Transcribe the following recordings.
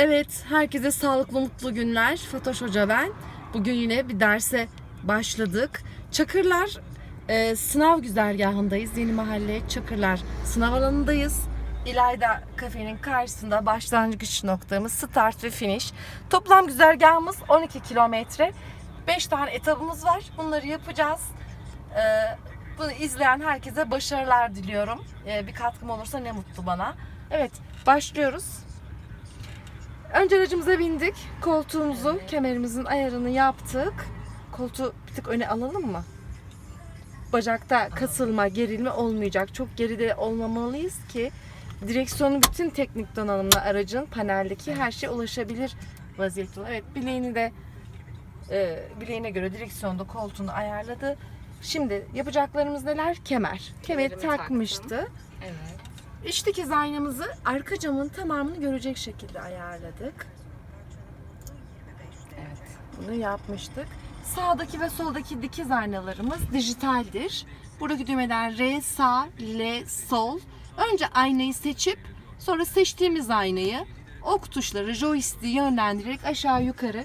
Evet, herkese sağlıklı mutlu günler. Fatoş Hoca ben. Bugün yine bir derse başladık. Çakırlar e, sınav güzergahındayız. Yeni mahalle Çakırlar sınav alanındayız. İlayda kafenin karşısında başlangıç noktamız start ve finish. Toplam güzergahımız 12 kilometre. 5 tane etabımız var. Bunları yapacağız. E, bunu izleyen herkese başarılar diliyorum. E, bir katkım olursa ne mutlu bana. Evet, başlıyoruz. Önce aracımıza bindik. Koltuğumuzu, kemerimizin ayarını yaptık. Koltuğu bir tık öne alalım mı? Bacakta kasılma, gerilme olmayacak. Çok geride olmamalıyız ki direksiyonun bütün teknik donanımına aracın paneldeki her şeye ulaşabilir vaziyette. Evet, bileğini de e, bileğine göre direksiyonda koltuğunu ayarladı. Şimdi yapacaklarımız neler? Kemer. Kemeri takmıştı. Evet. İç dikiz aynamızı arka camın tamamını görecek şekilde ayarladık. Evet. Bunu yapmıştık. Sağdaki ve soldaki dikiz aynalarımız dijitaldir. Buradaki düğmeden R sağ, L sol. Önce aynayı seçip sonra seçtiğimiz aynayı ok tuşları joystick'i yönlendirerek aşağı yukarı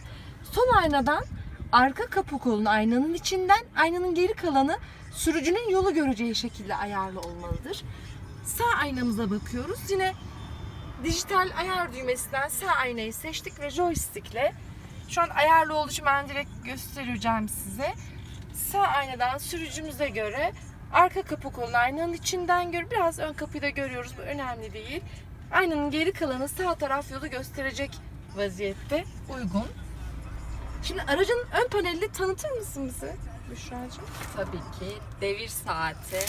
son aynadan arka kapı kolunu aynanın içinden aynanın geri kalanı sürücünün yolu göreceği şekilde ayarlı olmalıdır. Sağ aynamıza bakıyoruz. Yine dijital ayar düğmesinden sağ aynayı seçtik ve joystickle şu an ayarlı olduğu için ben direkt göstereceğim size. Sağ aynadan sürücümüze göre arka kapı kolunu aynanın içinden gör. Biraz ön kapıyı da görüyoruz. Bu önemli değil. Aynanın geri kalanı sağ taraf yolu gösterecek vaziyette uygun. Şimdi aracın ön panelini tanıtır mısın bize Büşra'cığım? Tabii ki devir saati,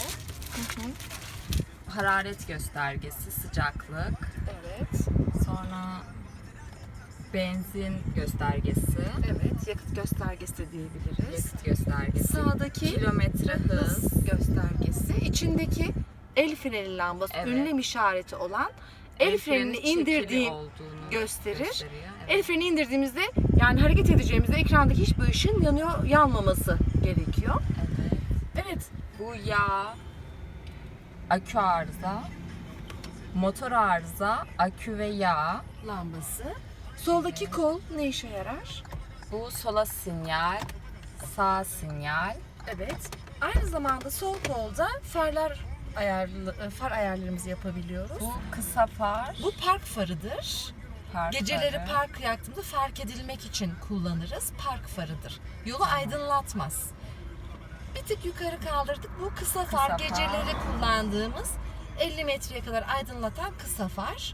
hararet göstergesi, sıcaklık, Evet. sonra benzin göstergesi, Evet. Yakıt göstergesi diyebiliriz. yakıt göstergesi, Sağdaki kilometre hız, hız göstergesi. İçindeki el freni lambası, Evet. ünlem işareti olan el frenini çekili indirdiği gösterir. gösteriyor. El Evet. freni indirdiğimizde yani hareket edeceğimizde ekrandaki hiçbir ışığın yanıyor yanmaması gerekiyor. evet. Evet. Bu yağ, akü arıza, motor arıza, akü ve yağ. Lambası. Soldaki kol ne işe yarar? Bu sola sinyal, sağ sinyal, Evet. Aynı zamanda sol kolda farlar ayarlı, far ayarlarımızı yapabiliyoruz. bu kısa far, Bu park farıdır. park Geceleri farı. park yaktığımda fark edilmek için kullanırız. Park farıdır. Yolu aydınlatmaz. Bir tık yukarı kaldırdık. Bu kısa far. far. Geceleri kullandığımız 50 metreye kadar aydınlatan kısa far.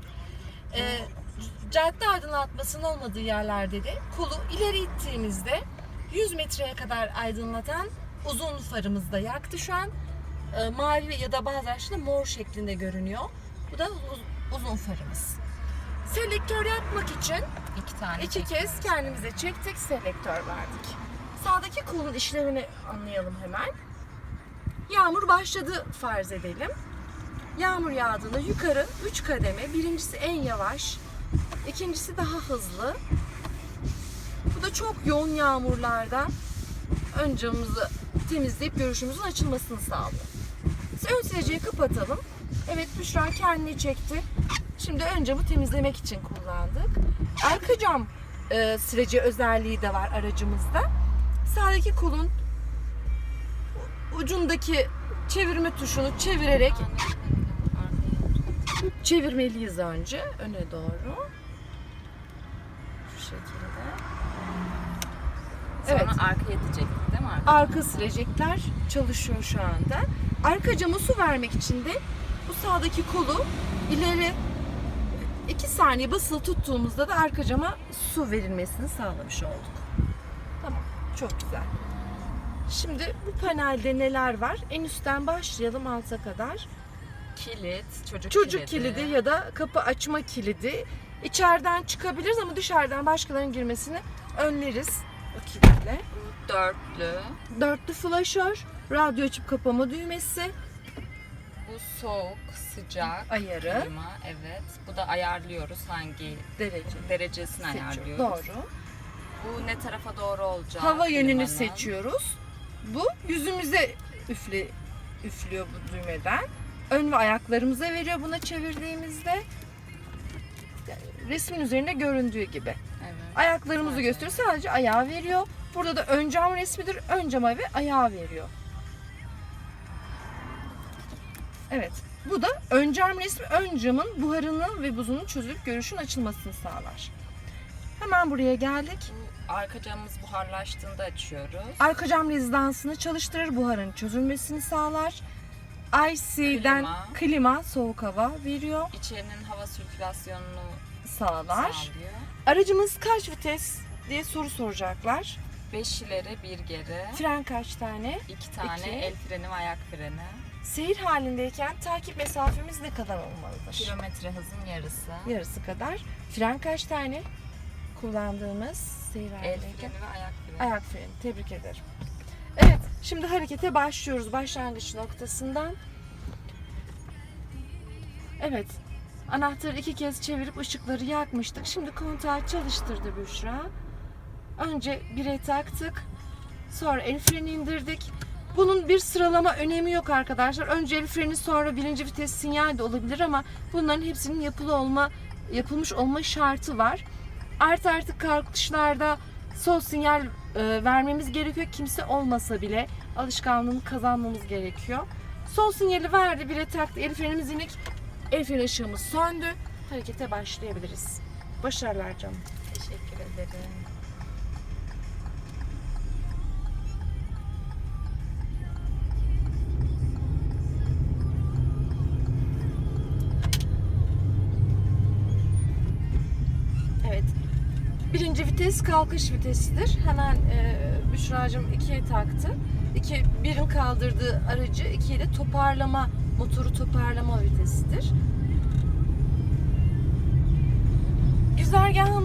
Ee, cadde aydınlatmasının olmadığı yerlerde de kolu ileri ittiğimizde 100 metreye kadar aydınlatan uzun farımız da yaktı şu an. Ee, mavi ya da bazı araçlarda mor şeklinde görünüyor. Bu da uz- uzun farımız. Selektör yapmak için İki tane iki kez kendimize çektik, selektör verdik. Sağdaki kolun işlevini anlayalım hemen. Yağmur başladı farz edelim. Yağmur yağdığında yukarı 3 kademe. Birincisi en yavaş, ikincisi daha hızlı. Bu da çok yoğun yağmurlarda ön camımızı temizleyip görüşümüzün açılmasını sağlıyor. Ön sileceği kapatalım. Evet Büşra kendini çekti. Şimdi ön camı temizlemek için kullandık. Arka cam e, sileci özelliği de var aracımızda. Sağdaki kolun ucundaki çevirme tuşunu çevirerek çevirmeliyiz önce öne doğru. Şu şekilde. Sonra Evet. arkaya diyecektik değil mi? Arka? Arka silecekler çalışıyor şu anda. Arka cama su vermek için de bu sağdaki kolu ileri 2 saniye basılı tuttuğumuzda da arka cama su verilmesini sağlamış olduk. Çok güzel. Şimdi bu panelde neler var? En üstten başlayalım alta kadar. Kilit, çocuk, Çocuk kilidi ya da kapı açma kilidi. İçeriden çıkabiliriz ama dışarıdan başkalarının girmesini önleriz o kilitle. Dörtlü, Dörtlü flaşör, radyo açıp kapama düğmesi, bu soğuk, sıcak, ayarı, klima, evet. Bu da ayarlıyoruz hangi derece. derecesini Seçiyoruz. ayarlıyoruz. Doğru. Bu ne tarafa doğru olacak? Hava yönünü klimanın. seçiyoruz. Bu yüzümüze üfle, üflüyor bu düğmeden. Ön ve ayaklarımıza veriyor buna çevirdiğimizde. resmin üzerinde göründüğü gibi. Evet. Ayaklarımızı Sadece gösteriyor. Sadece ayağı veriyor. Burada da ön cam resmidir. Ön cama ve ayağı veriyor. Evet. Bu da ön cam resmi ön camın buharının ve buzunun çözülüp görüşün açılmasını sağlar. Hemen buraya geldik. Arka camımız buharlaştığında açıyoruz. Arka cam rezidansını çalıştırır, buharın çözülmesini sağlar. IC'den Klima. klima, soğuk hava veriyor, İçerinin hava sirkülasyonunu sağlar. sağlıyor. Aracımız kaç vites diye soru soracaklar. 5 ileri bir geri. Fren kaç tane? 2 tane İki. el freni ve ayak freni. Seyir halindeyken takip mesafemiz ne kadar olmalıdır? Kilometre hızın yarısı. Yarısı kadar. Fren kaç tane? Kullandığımız seyir El freni ve ayak freni. Ayak freni. Tebrik ederim. Evet, şimdi harekete başlıyoruz başlangıç noktasından. Evet, anahtarı iki kez çevirip ışıkları yakmıştık. Şimdi kontağı çalıştırdı Büşra. Önce bire taktık. Sonra el freni indirdik. Bunun bir sıralama önemi yok arkadaşlar. Önce el freni sonra birinci vites sinyal de olabilir ama bunların hepsinin yapılı olma yapılmış olma şartı var. Artı artık kalkışlarda sol sinyal e, vermemiz gerekiyor. Kimse olmasa bile alışkanlığını kazanmamız gerekiyor. Sol sinyali verdi, bire taktı. El frenimiz inik. El freni ışığımız söndü. Harekete başlayabiliriz. Başarılar canım. Teşekkür ederim. Birinci vites kalkış vitesidir. Hemen e, Büşra'cığım ikiye taktı. İki, birin kaldırdığı aracı ikiye de toparlama, motoru toparlama vitesidir. Güzergahın